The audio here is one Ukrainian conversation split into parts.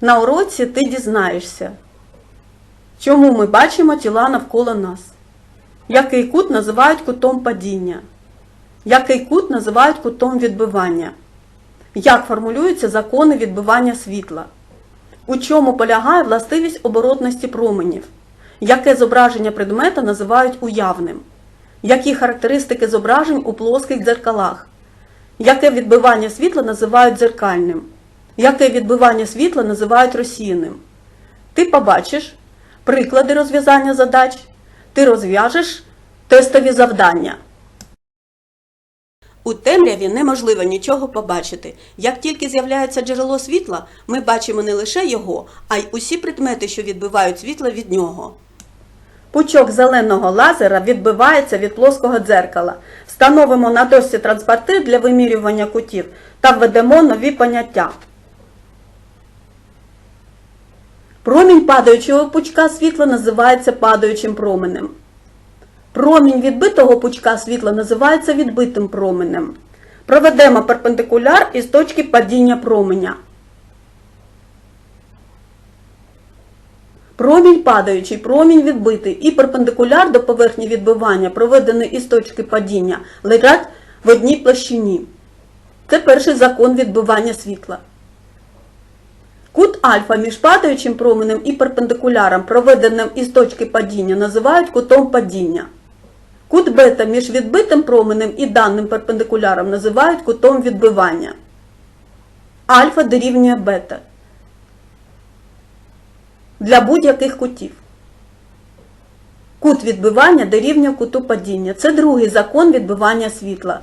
На уроці ти дізнаєшся, чому ми бачимо тіла навколо нас, який кут називають кутом падіння, який кут називають кутом відбивання, як формулюються закони відбивання світла, у чому полягає властивість оборотності променів, яке зображення предмета називають уявним, які характеристики зображень у плоских дзеркалах, яке відбивання світла називають дзеркальним, яке відбивання світла називають розсіяним. Ти побачиш приклади розв'язання задач, ти розв'яжеш тестові завдання. У темряві неможливо нічого побачити. Як тільки з'являється джерело світла, ми бачимо не лише його, а й усі предмети, що відбивають світло від нього. Пучок зеленого лазера відбивається від плоского дзеркала. Встановимо на дошці транспортир для вимірювання кутів та введемо нові поняття. Промінь падаючого пучка світла називається падаючим променем. Промінь відбитого пучка світла називається відбитим променем. Проведемо перпендикуляр із точки падіння променя. Промінь падаючий, промінь відбитий і перпендикуляр до поверхні відбивання, проведений із точки падіння, лежать в одній площині. Це перший закон відбивання світла. Кут альфа між падаючим променем і перпендикуляром, проведеним із точки падіння, називають кутом падіння. Кут бета між відбитим променем і даним перпендикуляром називають кутом відбивання. Альфа дорівнює бета для будь-яких кутів. Кут відбивання дорівнює куту падіння. Це другий закон відбивання світла.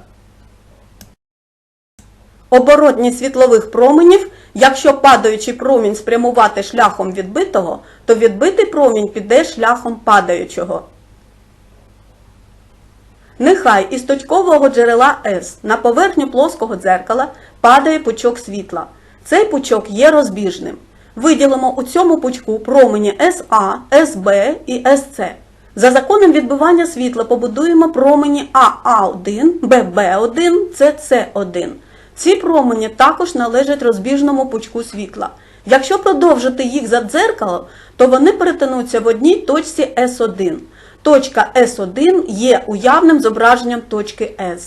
Оборотність світлових променів, якщо падаючий промінь спрямувати шляхом відбитого, то відбитий промінь піде шляхом падаючого. Нехай із точкового джерела S на поверхню плоского дзеркала падає пучок світла. Цей пучок є розбіжним. Виділимо у цьому пучку промені SA, SB і SC. За законом відбивання світла побудуємо промені АА1, ББ1, СС1. Ці промені також належать розбіжному пучку світла. Якщо продовжити їх за дзеркалом, то вони перетинуться в одній точці S1. Точка S1 є уявним зображенням точки S.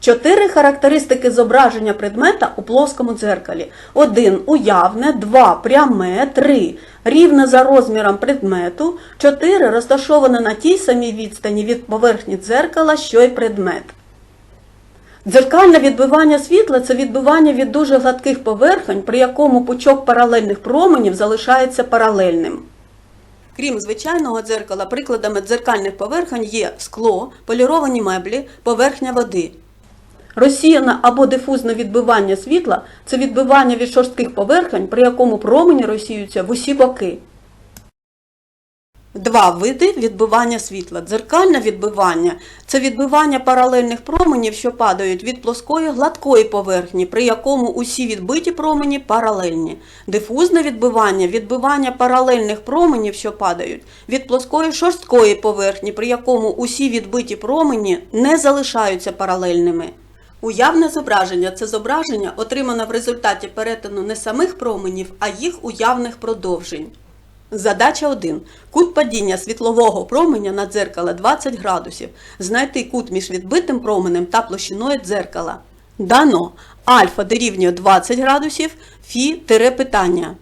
Чотири характеристики зображення предмета у плоскому дзеркалі. 1 уявне, 2 пряме, 3 рівне за розміром предмету, 4 розташоване на тій самій відстані від поверхні дзеркала, що й предмет. Дзеркальне відбивання світла це відбивання від дуже гладких поверхонь, при якому пучок паралельних променів залишається паралельним. Крім звичайного дзеркала, прикладами дзеркальних поверхонь є скло, поліровані меблі, поверхня води. Розсіяне або дифузне відбивання світла це відбивання від шорстких поверхонь, при якому промені розсіюються в усі боки. Два види відбивання світла. Дзеркальне відбивання це відбивання паралельних променів, що падають від плоскої гладкої поверхні, при якому усі відбиті промені паралельні. Дифузне відбивання відбивання паралельних променів, що падають від плоскої шорсткої поверхні, при якому усі відбиті промені не залишаються паралельними. Уявне зображення це зображення, отримане в результаті перетину не самих променів, а їх уявних продовжень. Задача 1. Кут падіння світлового променя на дзеркало 20 градусів. Знайти кут між відбитим променем та площиною дзеркала. Дано альфа дорівнює 20 градусів, фі тире питання.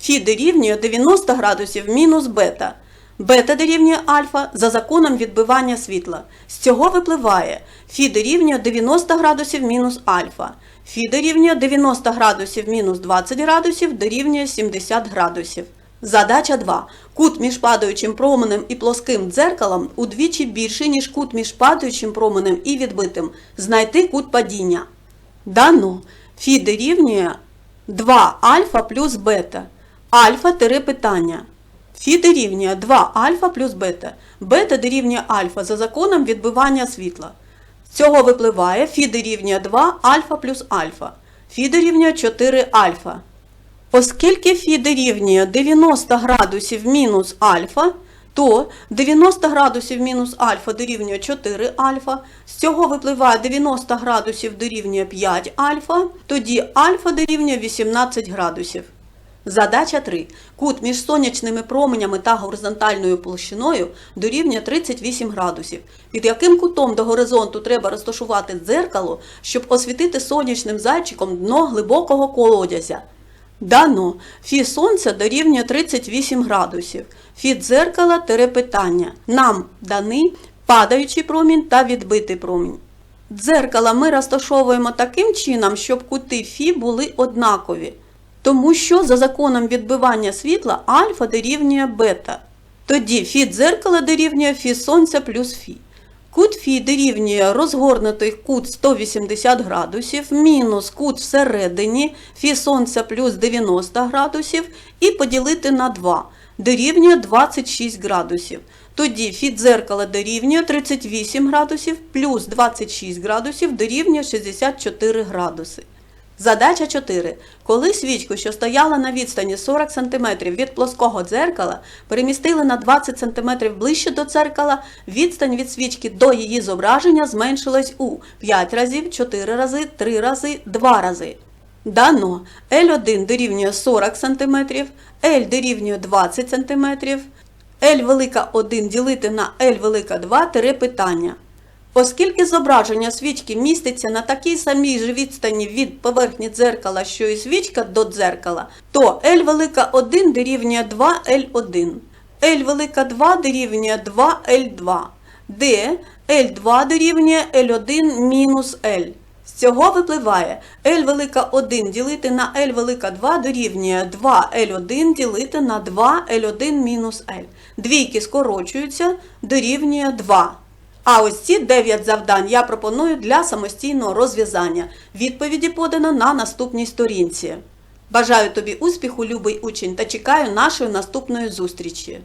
Фі дорівнює 90 градусів мінус бета. Бета дорівнює альфа за законом відбивання світла. З цього випливає фі дорівнює 90 градусів мінус альфа. Фі дорівнює 90 градусів мінус 20 градусів дорівнює 70 градусів. Задача 2. Кут між падаючим променем і плоским дзеркалом удвічі більший, ніж кут між падаючим променем і відбитим. Знайти кут падіння. Дано. Фі дорівнює 2 альфа плюс бета. Альфа тире питання. Фі дорівнює 2 альфа плюс бета. Бета дорівнює альфа за законом відбивання світла. З цього випливає фі дорівнює 2 альфа плюс альфа. Фі дорівнює 4 альфа. Оскільки фі дорівнює 90 градусів мінус альфа, то 90 градусів мінус альфа дорівнює 4 альфа, з цього випливає 90 градусів дорівнює 5 альфа, тоді альфа дорівнює 18 градусів. Задача 3. Кут між сонячними променями та горизонтальною площиною дорівнює 38 градусів. Під яким кутом до горизонту треба розташувати дзеркало, щоб освітити сонячним зайчиком дно глибокого колодязя? Дано. Фі сонця дорівнює 38 градусів. Фі дзеркала тере питання. Нам даний падаючий промінь та відбитий промінь. Дзеркала ми розташовуємо таким чином, щоб кути Фі були однакові. Тому що за законом відбивання світла альфа дорівнює бета. Тоді Фі дзеркала дорівнює Фі сонця плюс Фі. Кут Фі дорівнює розгорнутий кут 180 градусів, мінус кут всередині Фі сонця плюс 90 градусів і поділити на 2 дорівнює 26 градусів. Тоді Фі дзеркала дорівнює 38 градусів плюс 26 градусів дорівнює 64 градуси. Задача 4. Коли свічку, що стояла на відстані 40 см від плоского дзеркала, перемістили на 20 см ближче до дзеркала, відстань від свічки до її зображення зменшилась у 5 разів, 4 рази, 3 рази, 2 рази. Дано L1 дорівнює 40 см, L дорівнює 20 см, L велика 1 ділити на L велика 2 тире питання. Оскільки зображення свічки міститься на такій самій ж відстані від поверхні дзеркала, що і свічка до дзеркала, то L велика 1 дорівнює 2L1, L велика 2 дорівнює 2L2, де L2 дорівнює L1 мінус L. З цього випливає L велика 1 ділити на L велика 2 дорівнює 2L1 ділити на 2L1 мінус L. Двійки скорочуються, дорівнює 2. А ось ці 9 завдань я пропоную для самостійного розв'язання. Відповіді подано на наступній сторінці. Бажаю тобі успіху, любий учень, та чекаю нашої наступної зустрічі.